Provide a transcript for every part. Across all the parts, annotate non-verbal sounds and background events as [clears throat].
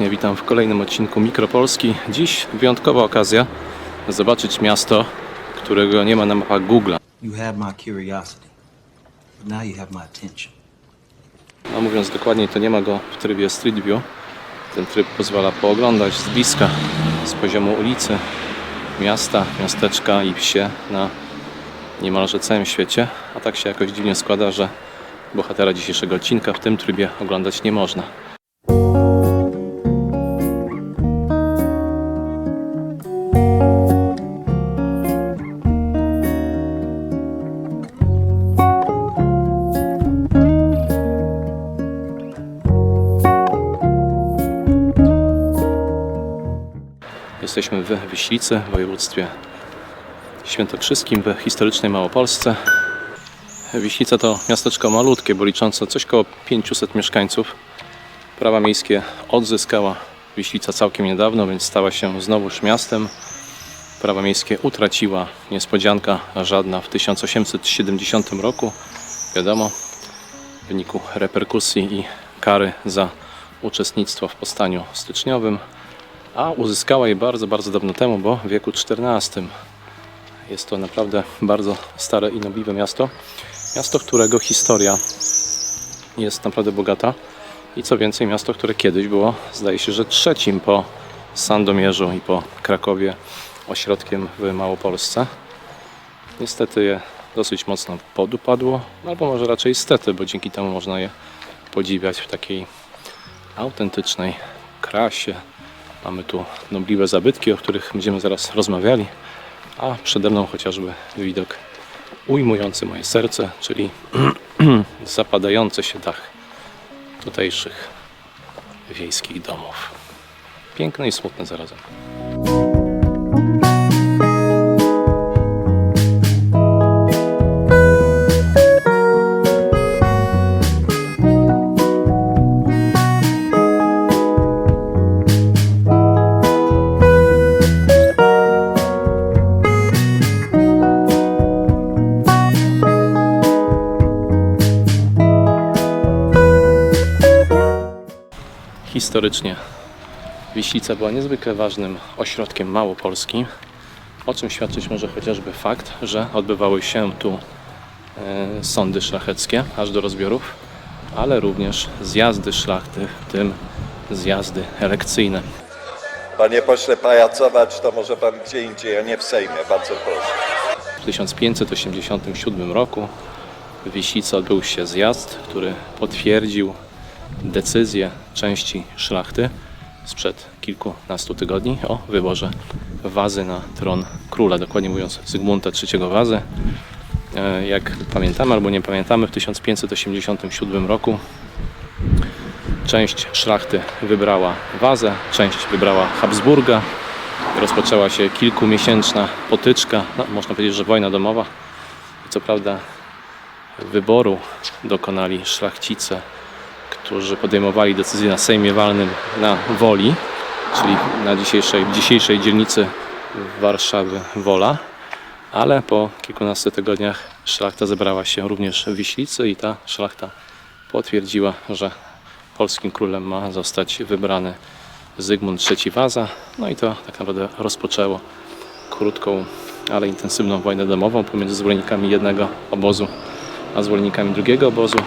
Witam w kolejnym odcinku Mikropolski. Dziś wyjątkowa okazja zobaczyć miasto, którego nie ma na mapach Google. A mówiąc dokładniej, to nie ma go w trybie Street View. Ten tryb pozwala pooglądać z bliska, z poziomu ulicy, miasta, miasteczka i wsie na niemalże całym świecie. A tak się jakoś dziwnie składa, że bohatera dzisiejszego odcinka w tym trybie oglądać nie można. Jesteśmy w Wiślicy, w województwie świętokrzyskim, w historycznej Małopolsce. Wiślica to miasteczko malutkie, bo liczące coś koło 500 mieszkańców. Prawa miejskie odzyskała Wiślica całkiem niedawno, więc stała się znowuż miastem. Prawa miejskie utraciła niespodzianka żadna w 1870 roku. Wiadomo, w wyniku reperkusji i kary za uczestnictwo w powstaniu styczniowym a uzyskała je bardzo, bardzo dawno temu, bo w wieku XIV. Jest to naprawdę bardzo stare i nobliwe miasto. Miasto, którego historia jest naprawdę bogata. I co więcej, miasto, które kiedyś było, zdaje się, że trzecim po Sandomierzu i po Krakowie ośrodkiem w Małopolsce. Niestety je dosyć mocno podupadło, albo może raczej stety, bo dzięki temu można je podziwiać w takiej autentycznej krasie, Mamy tu nobliwe zabytki, o których będziemy zaraz rozmawiali, a przede mną chociażby widok ujmujący moje serce, czyli [clears throat] zapadający się dach tutejszych wiejskich domów. Piękne i smutne zarazem. Historycznie Wiślica była niezwykle ważnym ośrodkiem małopolskim, o czym świadczyć może chociażby fakt, że odbywały się tu e, sądy szlacheckie aż do rozbiorów, ale również zjazdy szlachty, w tym zjazdy elekcyjne. Panie pośle, pajacować to może pan gdzie indziej, a nie w Sejmie. Bardzo proszę. W 1587 roku w Wiślicy odbył się zjazd, który potwierdził decyzję części szlachty sprzed kilkunastu tygodni o wyborze wazy na tron króla, dokładnie mówiąc Zygmunta III Wazy. E, Jak pamiętamy albo nie pamiętamy, w 1587 roku część szlachty wybrała wazę, część wybrała Habsburga. Rozpoczęła się kilkumiesięczna potyczka, no, można powiedzieć, że wojna domowa. Co prawda wyboru dokonali szlachcice, którzy podejmowali decyzje na Sejmie Walnym na Woli, czyli na dzisiejszej, dzisiejszej dzielnicy Warszawy Wola, ale po kilkunastu tygodniach szlachta zebrała się również w Wiślicy i ta szlachta potwierdziła, że polskim królem ma zostać wybrany Zygmunt III Waza. No i to tak naprawdę rozpoczęło krótką, ale intensywną wojnę domową pomiędzy zwolennikami jednego obozu a zwolennikami drugiego obozu.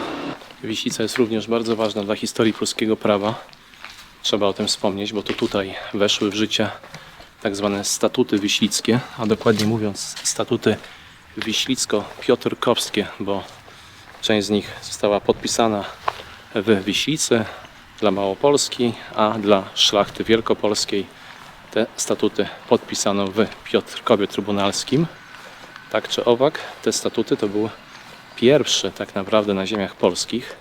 Wiślica jest również bardzo ważna dla historii polskiego prawa. Trzeba o tym wspomnieć, bo to tutaj weszły w życie tak zwane statuty wiślickie, a dokładnie mówiąc statuty wiślicko-piotrkowskie, bo część z nich została podpisana w Wiślicy dla Małopolski, a dla szlachty wielkopolskiej te statuty podpisano w Piotrkowie Trybunalskim. Tak czy owak, te statuty to był pierwszy tak naprawdę na ziemiach polskich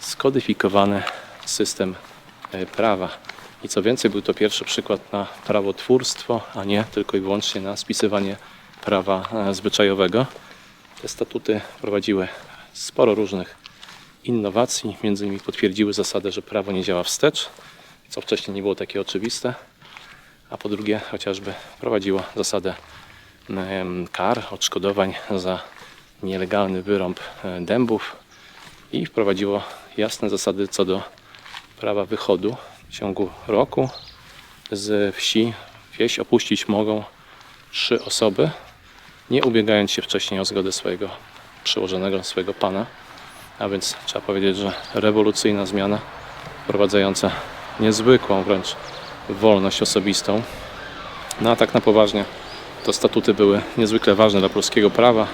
skodyfikowany system e, prawa. I co więcej, był to pierwszy przykład na prawotwórstwo, a nie tylko i wyłącznie na spisywanie prawa e, zwyczajowego. Te statuty prowadziły sporo różnych innowacji, między innymi potwierdziły zasadę, że prawo nie działa wstecz, co wcześniej nie było takie oczywiste, a po drugie chociażby prowadziło zasadę kar, odszkodowań za nielegalny wyrąb e, dębów i wprowadziło jasne zasady co do prawa wychodu W ciągu roku z wsi wieś opuścić mogą trzy osoby, nie ubiegając się wcześniej o zgodę swojego przełożonego, swojego pana. A więc trzeba powiedzieć, że rewolucyjna zmiana wprowadzająca niezwykłą wręcz wolność osobistą. No a tak na poważnie, to statuty były niezwykle ważne dla polskiego prawa.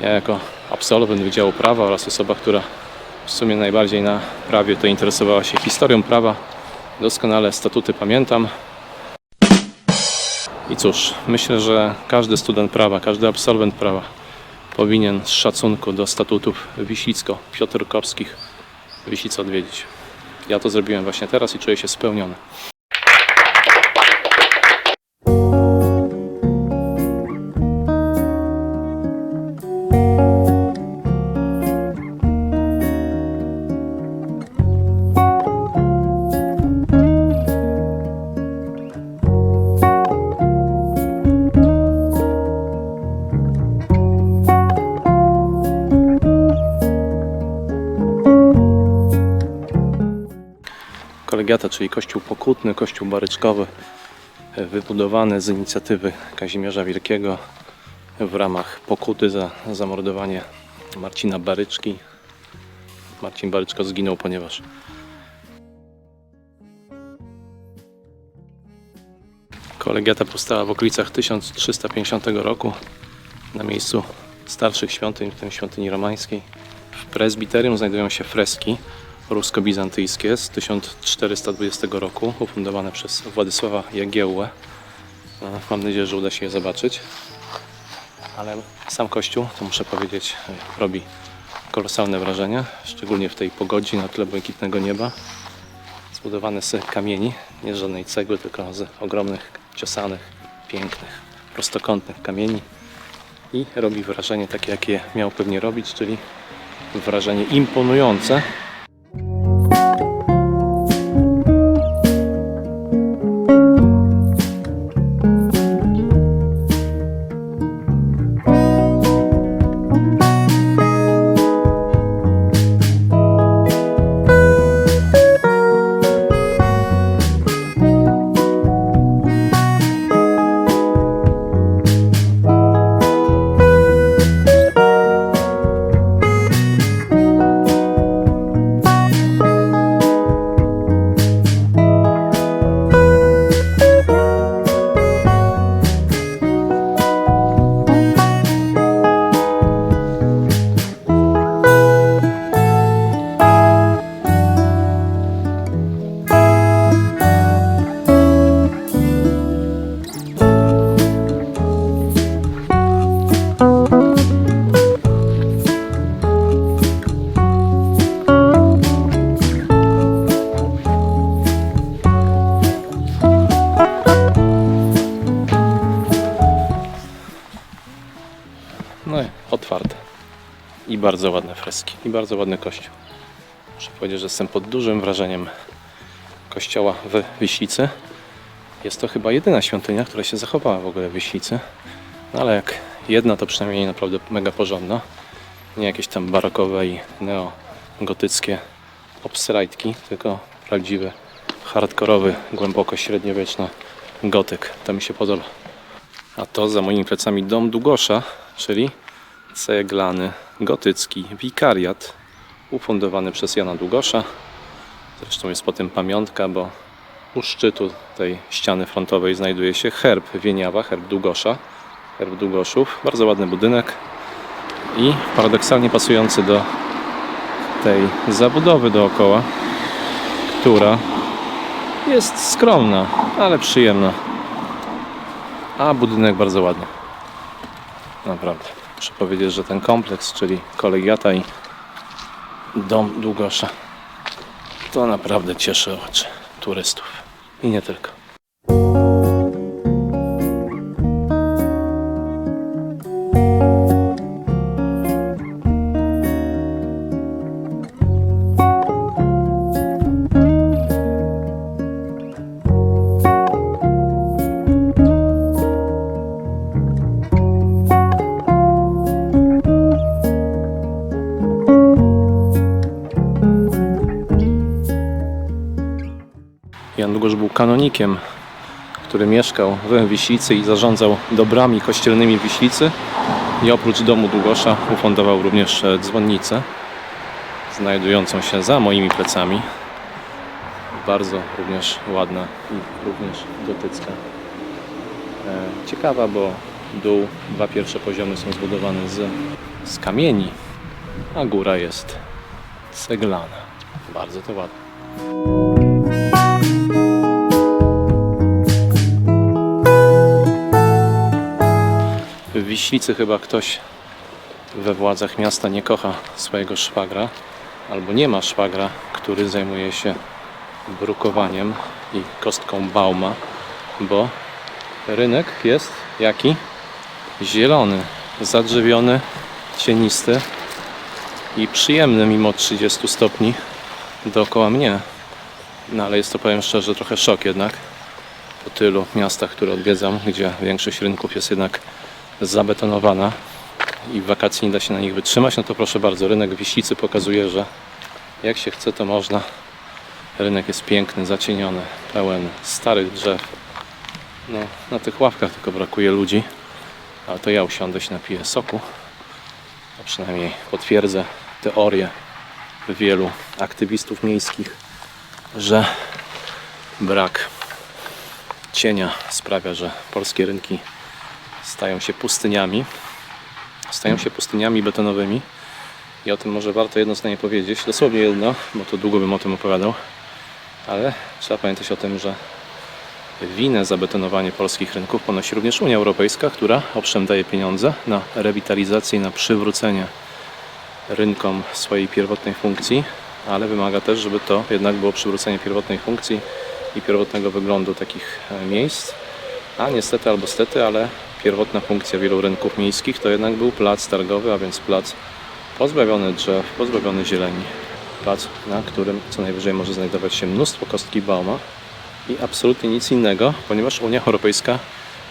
Ja jako absolwent Wydziału Prawa oraz osoba, która w sumie najbardziej na prawie to interesowała się historią prawa, doskonale statuty pamiętam. I cóż, myślę, że każdy student prawa, każdy absolwent prawa powinien z szacunku do statutów Wiślicko-Piotrkowskich Wiślicę odwiedzić. Ja to zrobiłem właśnie teraz i czuję się spełniony. Kolegiata, czyli kościół pokutny, kościół baryczkowy, e, wybudowany z inicjatywy Kazimierza Wielkiego w ramach pokuty za zamordowanie Marcina Baryczki. Marcin Baryczko zginął, ponieważ kolegiata powstała w okolicach 1350 roku na miejscu starszych świątyń, w tym świątyni romańskiej. W prezbiterium znajdują się freski rusko-bizantyjskie z 1420 roku, ufundowane przez Władysława Jagiełłę. No, Mam nadzieję, że uda się je zobaczyć. Ale sam kościół, to muszę powiedzieć, robi kolosalne wrażenie, szczególnie w tej pogodzie na tle błękitnego nieba. Zbudowany z kamieni, nie z żadnej cegły, tylko z ogromnych, ciosanych, pięknych, prostokątnych kamieni. I robi wrażenie takie, jakie miał pewnie robić, czyli wrażenie imponujące, bardzo ładne freski. I bardzo ładny kościół. Muszę powiedzieć, że jestem pod dużym wrażeniem kościoła w Wiślicy. Jest to chyba jedyna świątynia, która się zachowała w ogóle w Wiślicy. No ale jak jedna, to przynajmniej naprawdę mega porządna. Nie jakieś tam barokowe i neogotyckie obsrajtki, tylko prawdziwy, hardkorowy, głęboko średniowieczny gotyk. To mi się podoba. A to za moimi plecami dom Długosza, czyli ceglany gotycki wikariat ufundowany przez Jana Długosza. Zresztą jest po tym pamiątka, bo u szczytu tej ściany frontowej znajduje się herb Wieniawa, herb Długosza, herb Długoszów. Bardzo ładny budynek i paradoksalnie pasujący do tej zabudowy dookoła, która jest skromna, ale przyjemna. A budynek bardzo ładny. Naprawdę. Muszę powiedzieć, że ten kompleks, czyli kolegiata i dom Długosza, to naprawdę cieszy oczy turystów. I nie tylko. Długosz był kanonikiem, który mieszkał w Wiślicy i zarządzał dobrami kościelnymi Wiślicy. I oprócz domu Długosza ufundował również e, dzwonnicę, znajdującą się za moimi plecami. Bardzo również ładna i również gotycka. E, Ciekawa, bo dół, dwa pierwsze poziomy są zbudowane z, z kamieni, a góra jest ceglana. Bardzo to ładne. W Wiślicy chyba ktoś we władzach miasta nie kocha swojego szwagra, albo nie ma szwagra, który zajmuje się brukowaniem i kostką bauma, bo rynek jest jaki? Zielony, zadrzewiony, cienisty i przyjemny mimo 30 stopni dookoła mnie. No ale jest to, powiem szczerze, trochę szok jednak po tylu miastach, które odwiedzam, gdzie większość rynków jest jednak zabetonowana i w wakacje nie da się na nich wytrzymać, no to proszę bardzo, rynek Wiślicy pokazuje, że jak się chce, to można. Rynek jest piękny, zacieniony, pełen starych drzew. No, na tych ławkach tylko brakuje ludzi, ale to ja usiądę się napiję soku, a przynajmniej potwierdzę teorię wielu aktywistów miejskich, że brak cienia sprawia, że polskie rynki stają się pustyniami. Stają się pustyniami betonowymi. I o tym może warto jedno zdanie powiedzieć. Dosłownie jedno, bo to długo bym o tym opowiadał. Ale trzeba pamiętać o tym, że winę za betonowanie polskich rynków ponosi również Unia Europejska, która owszem daje pieniądze na rewitalizację i na przywrócenie rynkom swojej pierwotnej funkcji, ale wymaga też, żeby to jednak było przywrócenie pierwotnej funkcji i pierwotnego wyglądu takich e, miejsc. A niestety albo stety, ale pierwotna funkcja wielu rynków miejskich to jednak był plac targowy, a więc plac pozbawiony drzew, pozbawiony zieleni. Plac, na którym co najwyżej może znajdować się mnóstwo kostki bauma i absolutnie nic innego, ponieważ Unia Europejska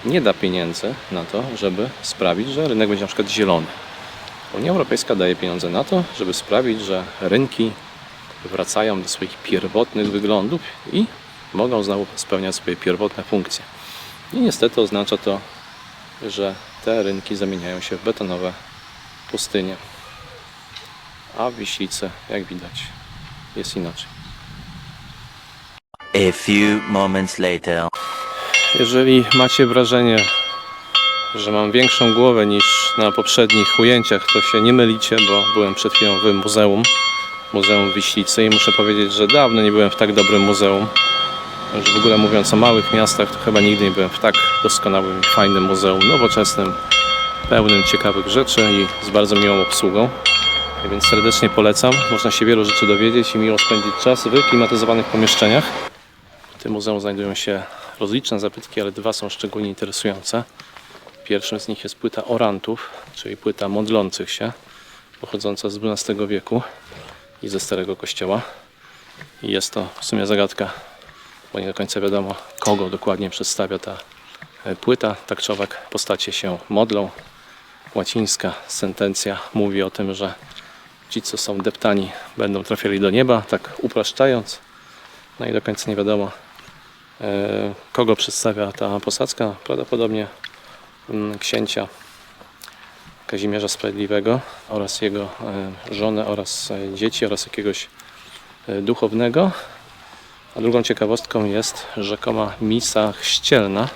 nie da pieniędzy na to, żeby sprawić, że rynek będzie na przykład zielony. Unia Europejska daje pieniądze na to, żeby sprawić, że rynki wracają do swoich pierwotnych wyglądów i mogą znowu spełniać swoje pierwotne funkcje. I niestety oznacza to, że te rynki zamieniają się w betonowe pustynie. A w Wiślicy, jak widać, jest inaczej. A few moments later. Jeżeli macie wrażenie, że mam większą głowę niż na poprzednich ujęciach, to się nie mylicie, bo byłem przed chwilą w muzeum, Muzeum Wiślicy i muszę powiedzieć, że dawno nie byłem w tak dobrym muzeum. Już w ogóle mówiąc o małych miastach, to chyba nigdy nie byłem w tak doskonałym fajnym muzeum, nowoczesnym, pełnym ciekawych rzeczy i z bardzo miłą obsługą. Tak Więc serdecznie polecam. Można się wielu rzeczy dowiedzieć i miło spędzić czas w klimatyzowanych pomieszczeniach. W tym muzeum znajdują się rozliczne zabytki, ale dwa są szczególnie interesujące. Pierwszym z nich jest płyta orantów, czyli płyta modlących się, pochodząca z XII wieku i ze Starego Kościoła. I jest to w sumie zagadka, bo nie do końca wiadomo, kogo dokładnie przedstawia ta e, płyta. Tak czy owak postacie się modlą. Łacińska sentencja mówi o tym, że ci, co są deptani, będą trafiali do nieba, tak upraszczając. No i do końca nie wiadomo, e, kogo przedstawia ta posadzka. Prawdopodobnie mm, księcia Kazimierza Sprawiedliwego oraz jego e, żonę oraz dzieci oraz jakiegoś duchownego. A drugą ciekawostką jest rzekoma misa chrzcielna,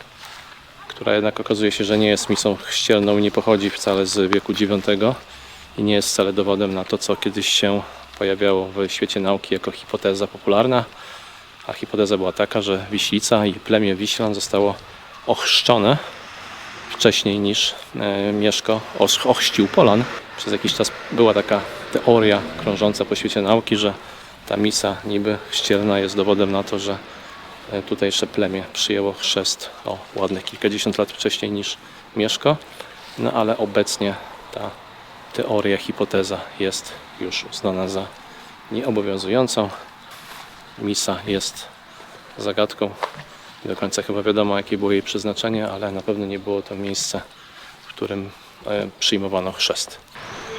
która jednak okazuje się, że nie jest misą chrzcielną i nie pochodzi wcale z wieku IX i nie jest wcale dowodem na to, co kiedyś się pojawiało w świecie nauki jako hipoteza popularna. A hipoteza była taka, że Wiślica i plemię Wiślan zostało ochrzczone wcześniej niż e, Mieszko ochrzcił Polan. Przez jakiś czas była taka teoria krążąca po świecie nauki, że ta misa niby chrzcielna jest dowodem na to, że e, tutejsze plemię przyjęło chrzest o ładnych kilkadziesiąt lat wcześniej niż Mieszko. No ale obecnie ta teoria, hipoteza jest już uznana za nieobowiązującą. Misa jest zagadką. Do końca chyba wiadomo, jakie było jej przeznaczenie, ale na pewno nie było to miejsce, w którym e, przyjmowano chrzest.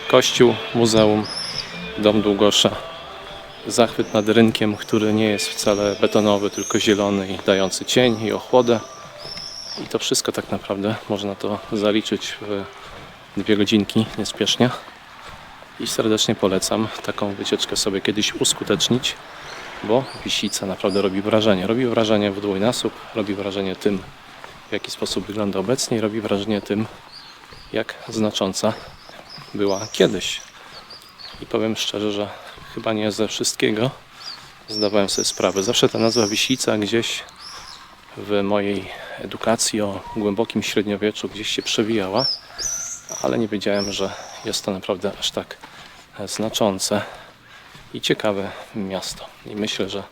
Kościół, muzeum, dom Długosza zachwyt nad rynkiem, który nie jest wcale betonowy, tylko zielony i dający cień i ochłodę. I to wszystko tak naprawdę można to zaliczyć w dwie godzinki niespiesznie. I serdecznie polecam taką wycieczkę sobie kiedyś uskutecznić, bo Wisica naprawdę robi wrażenie. Robi wrażenie w dwójnasób, robi wrażenie tym, w jaki sposób wygląda obecnie i robi wrażenie tym, jak znacząca była kiedyś. I powiem szczerze, że chyba nie ze wszystkiego zdawałem sobie sprawę. Zawsze ta nazwa Wisica gdzieś w mojej edukacji o głębokim średniowieczu gdzieś się przewijała, ale nie wiedziałem, że jest to naprawdę aż tak znaczące i ciekawe miasto. I myślę, że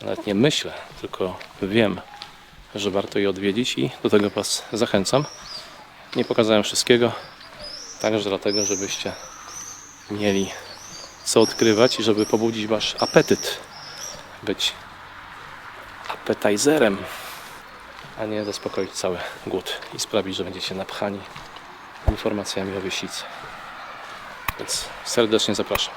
nawet nie myślę, tylko wiem, że warto je odwiedzić i do tego Was zachęcam. Nie pokazałem wszystkiego, także dlatego, żebyście mieli co odkrywać i żeby pobudzić Wasz apetyt. Być appetizerem, a nie zaspokoić cały głód i sprawić, że będziecie napchani informacjami o wysicy. Więc serdecznie zapraszam.